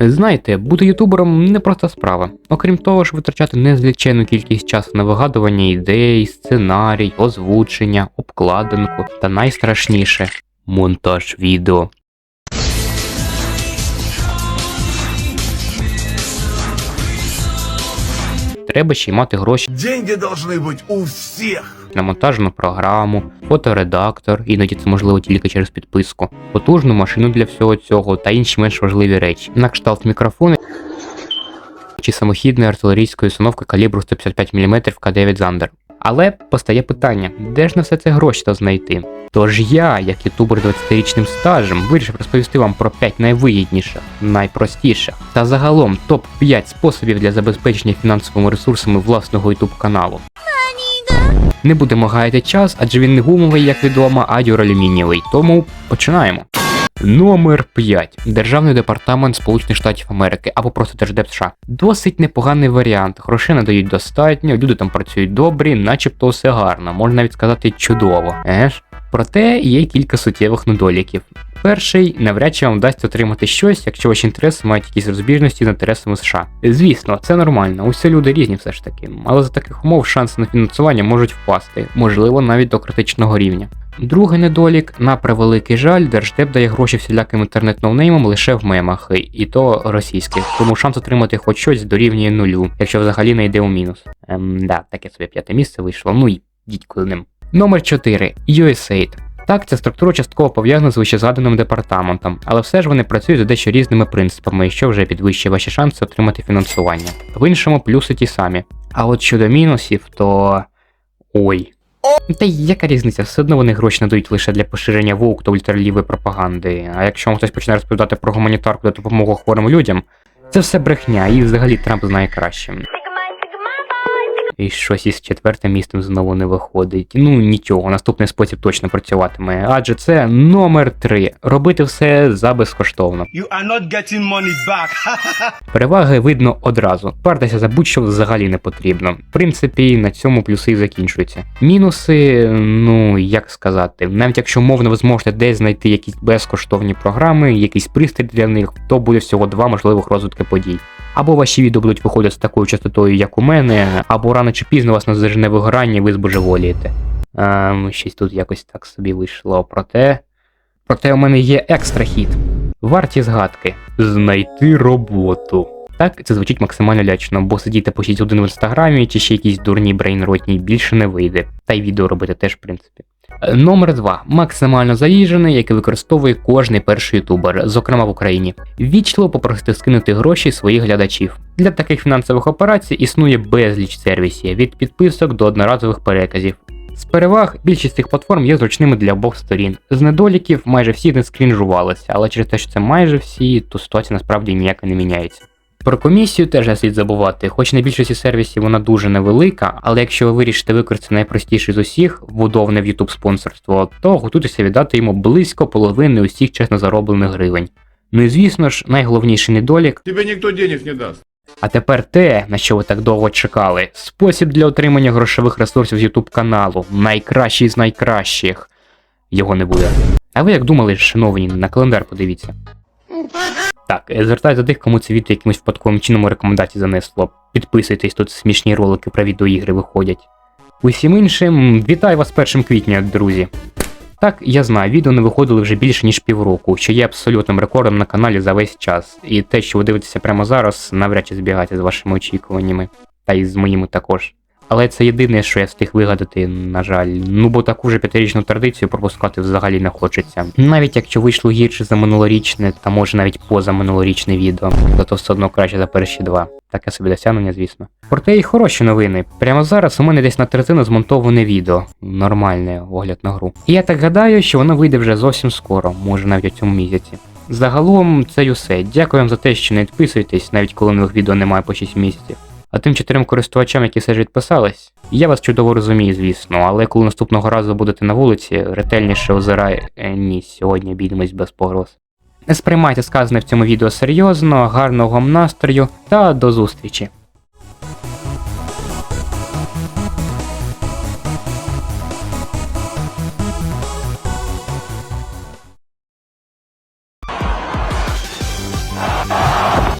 Знаєте, бути ютубером не проста справа. Окрім того ж, витрачати незлічену кількість часу на вигадування ідей, сценарій, озвучення, обкладинку та найстрашніше монтаж відео. Треба ще й мати гроші Деньги должны быть у всех. на монтажну програму, фоторедактор, іноді це можливо тільки через підписку, потужну машину для всього цього та інші менш важливі речі, на кшталт мікрофони чи самохідної артилерійської установки калібру 155 мм К9 Зандер. Але постає питання, де ж на все це гроші та знайти? Тож я, як ютубер 20-річним стажем, вирішив розповісти вам про 5 найвигідніших, найпростіших та загалом топ-5 способів для забезпечення фінансовими ресурсами власного YouTube каналу. Не будемо гаяти час, адже він не гумовий, як відомо, а дюралюмінієвий. Тому починаємо. Номер 5. Державний департамент Сполучених Штатів Америки або просто Держдеп США. Досить непоганий варіант. Грошей надають достатньо, люди там працюють добрі, начебто все гарно, можна навіть сказати чудово. Еге ж? Проте є кілька суттєвих недоліків. Перший, навряд чи вам вдасться отримати щось, якщо ваші інтереси мають якісь розбіжності з інтересами США. Звісно, це нормально, усі люди різні все ж таки, але за таких умов шанси на фінансування можуть впасти, можливо, навіть до критичного рівня. Другий недолік, на превеликий жаль, Держдеп дає гроші всіляким інтернет-ноунеймам лише в мемах, і то російських, тому шанс отримати хоч щось дорівнює нулю, якщо взагалі не йде у мінус. Ем, да, таке собі п'яте місце вийшло, ну і дідь коли ним. Номер 4. USAID. Так, ця структура частково пов'язана з вищезгаданим департаментом, але все ж вони працюють за дещо різними принципами, що вже підвищує ваші шанси отримати фінансування. В іншому плюси ті самі. А от щодо мінусів, то. ой. Та й яка різниця, все одно вони гроші надають лише для поширення вовк та ультралівої пропаганди. А якщо вам хтось почне розповідати про гуманітарку та допомогу хворим людям, це все брехня, і взагалі Трамп знає краще. І щось із четвертим містом знову не виходить. Ну нічого, наступний спосіб точно працюватиме. Адже це номер 3. Робити все за безкоштовно. You are not getting money back. Переваги видно одразу. Партися за будь-що взагалі не потрібно. В принципі, на цьому плюси і закінчуються. Мінуси, ну як сказати, навіть якщо мовно ви зможете десь знайти якісь безкоштовні програми, якийсь пристрій для них, то буде всього два можливих розвитки подій. Або ваші відео будуть виходити з такою частотою, як у мене, або рано чи пізно вас назажене вигорання, і ви збожеволієте. Ем, щось тут якось так собі вийшло. Проте. Проте у мене є екстра хіт. Варті згадки. Знайти роботу. Так, це звучить максимально лячно, бо сидіти по 6 годин в інстаграмі чи ще якісь дурні брейнротні більше не вийде. Та й відео робити теж, в принципі. Е, Номер 2. Максимально заїжджений, який використовує кожний перший ютубер, зокрема в Україні. Вічливо попросити скинути гроші своїх глядачів. Для таких фінансових операцій існує безліч сервісів від підписок до одноразових переказів. З переваг більшість цих платформ є зручними для обох сторін. З недоліків майже всі не скрінжувалися, але через те, що це майже всі, то ситуація насправді ніяк не міняється. Про комісію теж не слід забувати, хоч на більшості сервісів вона дуже невелика, але якщо ви вирішите використати найпростіший з усіх, вбудований в YouTube спонсорство, то готуйтеся віддати йому близько половини усіх чесно зароблених гривень. Ну і звісно ж, найголовніший недолік Тебе никто денег не даст. а тепер те, на що ви так довго чекали. Спосіб для отримання грошових ресурсів з YouTube каналу. Найкращий з найкращих. Його не буде. А ви як думали, шановні, на календар подивіться. Так, е, звертаюся до тих, кому це відео якимось випадковим чином рекомендації занесло. Підписуйтесь, тут смішні ролики про відеоігри виходять. Усім іншим, вітаю вас 1 квітня, друзі. Так, я знаю, відео не виходили вже більше ніж півроку, що є абсолютним рекордом на каналі за весь час. І те, що ви дивитеся прямо зараз, навряд чи збігається з вашими очікуваннями, та й з моїми також. Але це єдине, що я встиг вигадати, на жаль. Ну бо таку же п'ятирічну традицію пропускати взагалі не хочеться. Навіть якщо вийшло гірше за минулорічне, та може навіть поза минулорічне відео, то то все одно краще за перші два. Таке собі досягнення, звісно. Проте і хороші новини. Прямо зараз у мене десь на третину змонтоване відео. Нормальне огляд на гру. І я так гадаю, що воно вийде вже зовсім скоро, може навіть у цьому місяці. Загалом це й усе. Дякую вам за те, що не підписуєтесь, навіть коли нових відео немає по 6 місяців. А тим чотирьом користувачам, які все ж відписались, я вас чудово розумію, звісно, але коли наступного разу будете на вулиці, ретельніше озирай. Е, ні, сьогодні обійдемось без погроз. Не сприймайте сказане в цьому відео серйозно, гарного вам настрою та до зустрічі!